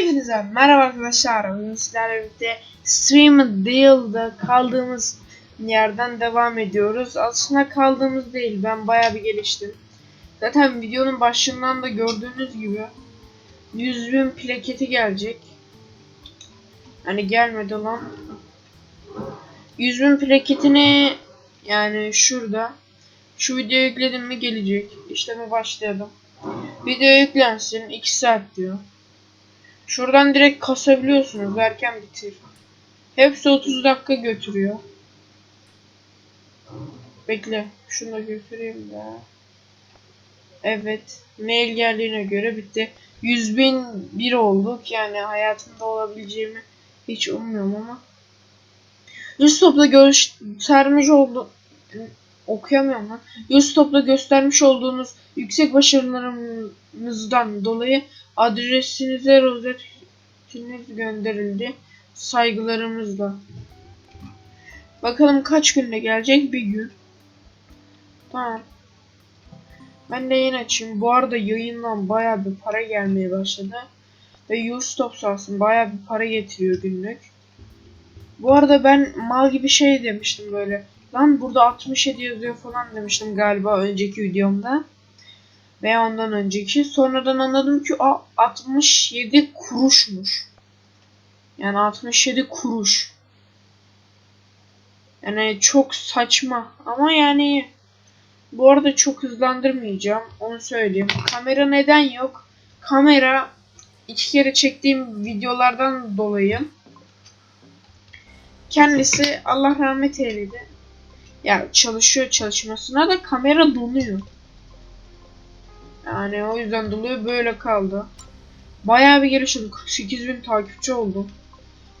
Hepinize merhaba arkadaşlar. Bugün sizlerle birlikte Stream Deal'da kaldığımız yerden devam ediyoruz. Aslında kaldığımız değil. Ben bayağı bir geliştim. Zaten videonun başından da gördüğünüz gibi 100 bin plaketi gelecek. Hani gelmedi lan. 100 bin plaketini yani şurada şu videoyu yükledim mi gelecek. İşleme başlayalım. Video yüklensin 2 saat diyor. Şuradan direkt kasabiliyorsunuz. Erken bitir. Hepsi 30 dakika götürüyor. Bekle. Şunu da götüreyim ya. Evet. Mail geldiğine göre bitti. 100 bin bir olduk. Yani hayatımda olabileceğimi hiç ummuyorum ama. YouTube'da göstermiş oldu okuyamıyorum lan. YouTube'da göstermiş olduğunuz yüksek başarılarınızdan dolayı adresinize rozetiniz gönderildi. Saygılarımızla. Bakalım kaç günde gelecek? Bir gün. Tamam. Ben de yayın açayım. Bu arada yayından baya bir para gelmeye başladı. Ve YouTube sağ olsun baya bir para getiriyor günlük. Bu arada ben mal gibi şey demiştim böyle. Lan burada 67 yazıyor falan demiştim galiba önceki videomda. Veya ondan önceki. Sonradan anladım ki a 67 kuruşmuş. Yani 67 kuruş. Yani çok saçma. Ama yani bu arada çok hızlandırmayacağım. Onu söyleyeyim. Kamera neden yok? Kamera iki kere çektiğim videolardan dolayı kendisi Allah rahmet eyledi. Ya çalışıyor çalışmasına da kamera donuyor. Yani o yüzden dolayı böyle kaldı. Bayağı bir geliştim. 48 bin takipçi oldum.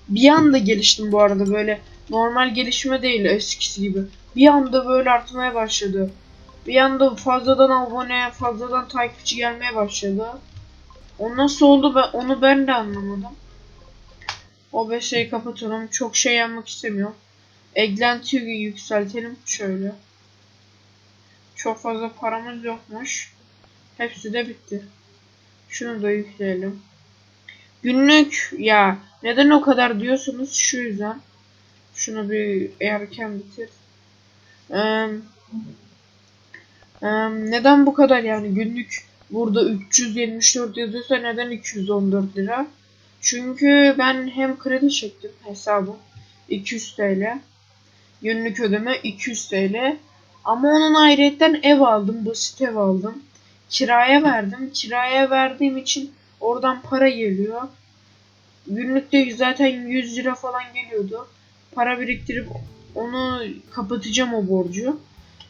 Bir anda geliştim bu arada böyle normal gelişme değil eskisi gibi. Bir anda böyle artmaya başladı. Bir anda fazladan abone, fazladan takipçi gelmeye başladı. O nasıl oldu ben onu ben de anlamadım. O beşeyi kapatalım. Çok şey yapmak istemiyorum. Eglentiyi yükseltelim şöyle. Çok fazla paramız yokmuş. Hepsi de bitti. Şunu da yükleyelim. Günlük ya neden o kadar diyorsunuz şu yüzden. Şunu bir erken bitir. Ee, ee, neden bu kadar yani günlük burada 374 yazıyorsa neden 214 lira? Çünkü ben hem kredi çektim hesabım 200 TL. Günlük ödeme 200 TL. Ama onun ayrıyetten ev aldım. Basit ev aldım. Kiraya verdim. Kiraya verdiğim için oradan para geliyor. Günlükte zaten 100 lira falan geliyordu. Para biriktirip onu kapatacağım o borcu.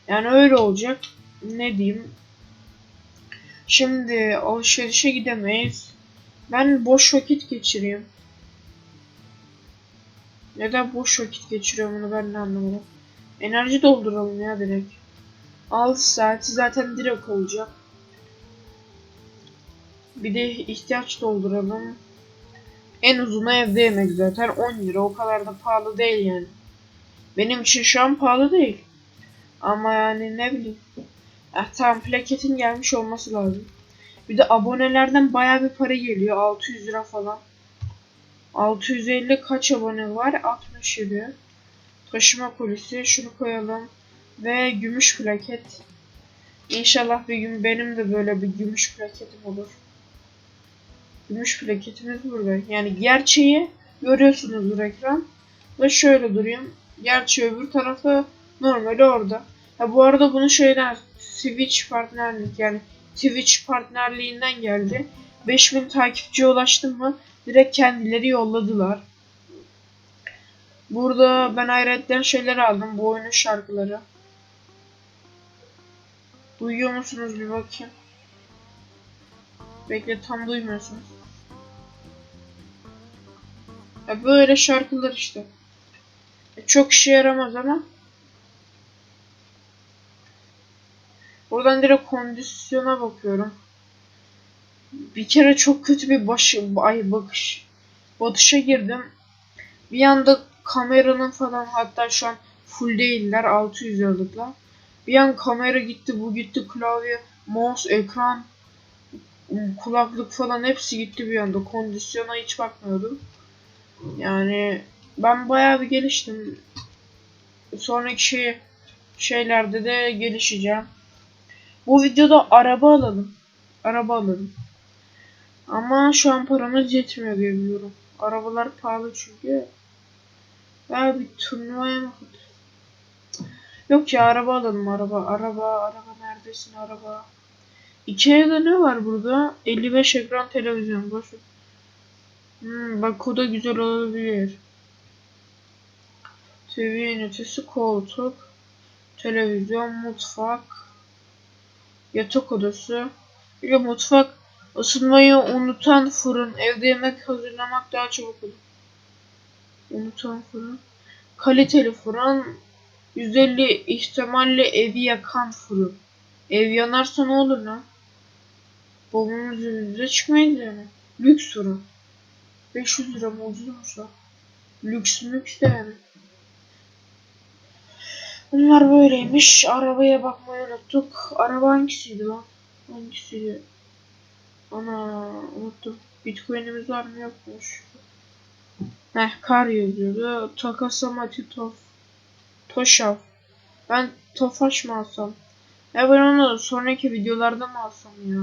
Yani öyle olacak. Ne diyeyim. Şimdi alışverişe gidemeyiz. Ben boş vakit geçireyim. Neden boş vakit geçiriyorum onu ben de anlamadım. Enerji dolduralım ya direkt. 6 saati zaten direkt olacak. Bir de ihtiyaç dolduralım. En uzunu evde yemek zaten 10 lira o kadar da pahalı değil yani. Benim için şu an pahalı değil. Ama yani ne bileyim. Eh tamam plaketin gelmiş olması lazım. Bir de abonelerden baya bir para geliyor. 600 lira falan. 650 kaç abone var? 67. Taşıma polisi. Şunu koyalım. Ve gümüş plaket. İnşallah bir gün benim de böyle bir gümüş plaketim olur. Gümüş plaketimiz burada. Yani gerçeği görüyorsunuz bu ekran. Ve şöyle durayım. Gerçi öbür tarafı normali orada. Ha bu arada bunu şeyden Switch partnerlik yani Twitch partnerliğinden geldi. 5000 takipçiye ulaştım mı direkt kendileri yolladılar. Burada ben hayretten şeyler aldım. Bu oyunun şarkıları. Duyuyor musunuz bir bakayım. Bekle tam duymuyorsunuz. Ya böyle şarkılar işte. E, çok işe yaramaz ama. Buradan direkt kondisyona bakıyorum bir kere çok kötü bir başı ay bakış batışa girdim. Bir anda kameranın falan hatta şu an full değiller 600 yazdıkla. Bir an kamera gitti bu gitti klavye mouse ekran kulaklık falan hepsi gitti bir anda. Kondisyona hiç bakmıyordum. Yani ben bayağı bir geliştim. Sonraki şey, şeylerde de gelişeceğim. Bu videoda araba alalım. Araba alalım. Ama şu an paramız yetmiyor diye biliyorum. Arabalar pahalı çünkü. Ya bir turnuvaya mı Yok ya araba alalım araba. Araba, araba neredesin araba? Ikea'da ne var burada? 55 ekran televizyon. Boş. Hmm, bak o da güzel olabilir. TV ünitesi, koltuk, televizyon, mutfak, yatak odası. Bir de mutfak ısınmayı unutan fırın. Evde yemek hazırlamak daha çabuk olur. Unutan fırın. Kaliteli fırın. 150 ihtimalle evi yakan fırın. Ev yanarsa ne olur lan? Babamız yüzüne çıkmayız yani. Lüks fırın. 500 lira mı ucuzmuş lan? Lüks lüks de yani. Bunlar böyleymiş. Arabaya bakmayı unuttuk. Araba hangisiydi lan? Hangisiydi? Ana unuttum. Bitcoin'imiz var mı yokmuş. Heh kar yazıyordu. Takasama Titof. Toşav. Ben Tofaş mı alsam? Ya ben onu sonraki videolarda mı alsam ya?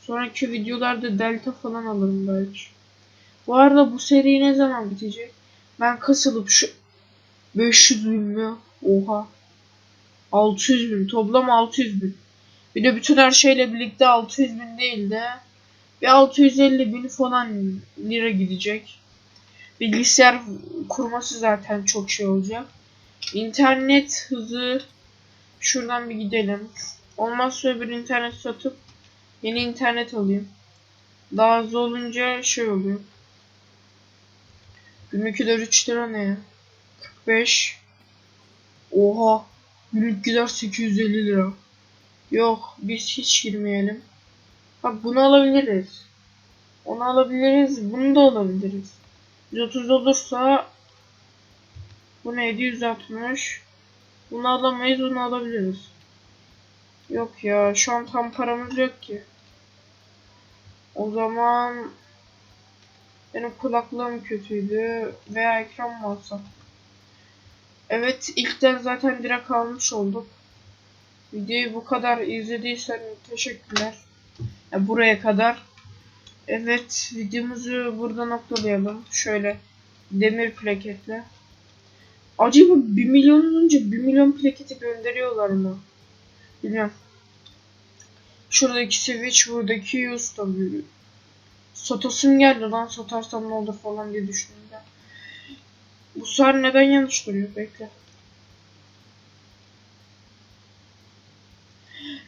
Sonraki videolarda Delta falan alırım belki. Bu arada bu seri ne zaman bitecek? Ben kasılıp şu 500 bin mi? Oha. 600 bin. Toplam 600 bin. Bir de bütün her şeyle birlikte 600 bin değil de bir 650 bin falan lira gidecek. Bilgisayar kurması zaten çok şey olacak. İnternet hızı şuradan bir gidelim. Olmazsa bir internet satıp yeni internet alayım. Daha hızlı olunca şey oluyor. Günlük gider 3 lira ne ya? 45 Oha. Günlük gider 850 lira. Yok biz hiç girmeyelim. Bak bunu alabiliriz. Onu alabiliriz. Bunu da alabiliriz. 130 olursa bu neydi 160. Bunu alamayız bunu alabiliriz. Yok ya şu an tam paramız yok ki. O zaman benim kulaklığım kötüydü veya ekran mı alsam? Evet ilkten zaten direkt almış olduk. Videoyu bu kadar izlediysen teşekkürler. Ya buraya kadar. Evet videomuzu burada noktalayalım. Şöyle demir plaketle. Acaba 1 milyon olunca 1 milyon plaketi gönderiyorlar mı? Bilmiyorum. Şuradaki switch buradaki use tabii. Satasım geldi lan satarsam ne olur falan diye düşündüm ben. Bu sar neden yanlış duruyor? Bekle.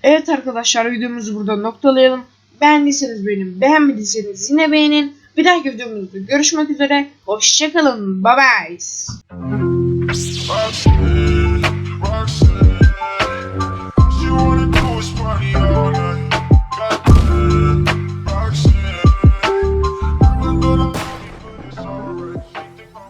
Evet arkadaşlar videomuzu burada noktalayalım. Beğendiyseniz beğenin, beğenmediyseniz yine beğenin. Bir dahaki videomuzda görüşmek üzere. Hoşçakalın. Bye bye.